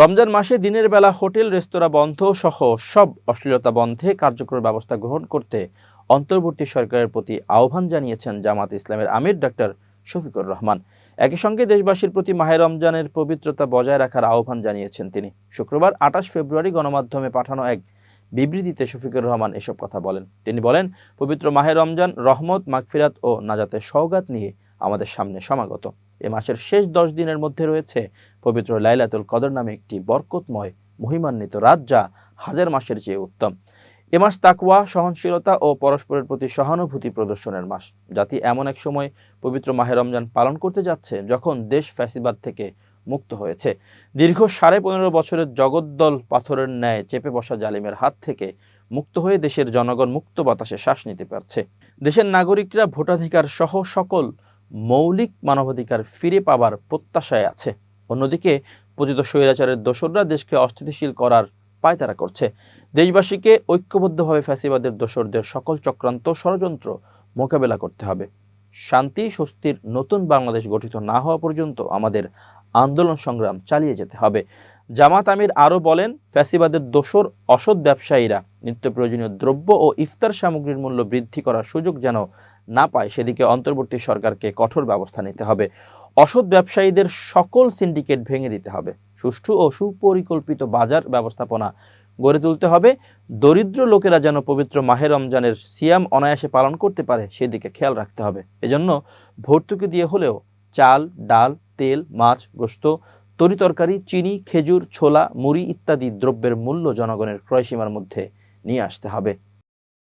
রমজান মাসে দিনের বেলা হোটেল, রেস্তোরাঁ বন্ধ সহ সব অশ্লীলতা বন্ধে কার্যকর ব্যবস্থা গ্রহণ করতে অন্তর্বর্তী সরকারের প্রতি আহ্বান জানিয়েছেন জামাত ইসলামের আমির ডাক্তার শফিকুর রহমান। একই সঙ্গে দেশবাসীর প্রতি মাহে রমজানের পবিত্রতা বজায় রাখার আহ্বান জানিয়েছেন তিনি। শুক্রবার আঠাশ ফেব্রুয়ারি গণমাধ্যমে পাঠানো এক বিবৃতিতে শফিকুর রহমান এসব কথা বলেন। তিনি বলেন, পবিত্র মাহে রমজান রহমত, মাগফিরাত ও নাজাতের সওগাত নিয়ে আমাদের সামনে সমাগত। এ মাসের শেষ দশ দিনের মধ্যে রয়েছে পবিত্র লাইলাতুল কদর নামে একটি বরকতময়, মহিমান্বিত রাত যা হাজার মাসের চেয়ে উত্তম। এ মাস তাকওয়া, সহনশীলতা ও পরস্পরের প্রতি সহানুভূতি প্রদর্শনের মাস। জাতি এমন এক সময় পবিত্র মাহে রমজান পালন করতে যাচ্ছে যখন দেশ ফ্যাসিবাদ থেকে মুক্ত হয়েছে। দীর্ঘ সাড়ে পনেরো বছরের জগদ্দল পাথরের ন্যায় চেপে বসা জালিমের হাত থেকে মুক্ত হয়ে দেশের জনগণ মুক্ত বাতাসে শ্বাস নিতে পারছে। দেশের নাগরিকরা ভোটাধিকার সহ সকল মৌলিক মানবাধিকার ফিরে পাবার প্রত্যাশায় আছে। অন্যদিকে, পতিত স্বৈরাচারের দোসররা দেশকে অস্থিতিশীল করার পায়তারা করছে। দেশবাসীকে ঐক্যবদ্ধভাবে ফ্যাসিবাদের দোসরদের সকল চক্রান্ত ষড়যন্ত্র মোকাবেলা করতে হবে। শান্তি, স্বস্তির নতুন বাংলাদেশ গঠিত না হওয়া পর্যন্ত আমাদের আন্দোলন সংগ্রাম চালিয়ে যেতে হবে। জামাত আমির আরও বলেন, ফ্যাসিবাদের দোসর অসৎ ব্যবসায়ীরা নিত্য প্রয়োজনীয় দ্রব্য ও ইফতার সামগ্রীর মূল্য বৃদ্ধি করার সুযোগ যেন না পায়, সেদিকে অন্তর্বর্তী সরকারকে কঠোর ব্যবস্থা নিতে হবে। অসৎ ব্যবসায়ীদের সকল সিন্ডিকেট ভেঙে দিতে হবে। সুষ্ঠু ও সুপরিকল্পিত বাজার ব্যবস্থাপনা গড়ে তুলতে হবে। দরিদ্র লোকেরা যেন পবিত্র মাহে রমজানের সিয়াম অনায়াসে পালন করতে পারে, সেদিকে খেয়াল রাখতে হবে। এজন্য ভর্তুকি দিয়ে হলেও চাল, ডাল, তেল, মাছ গোস্ত তরিতরকারি চিনি খেজুর ছোলা মুড়ি ইত্যাদি দ্রব্যের মূল্য জনগণের ক্রয়সীমার মধ্যে নিয়ে আসতে হবে।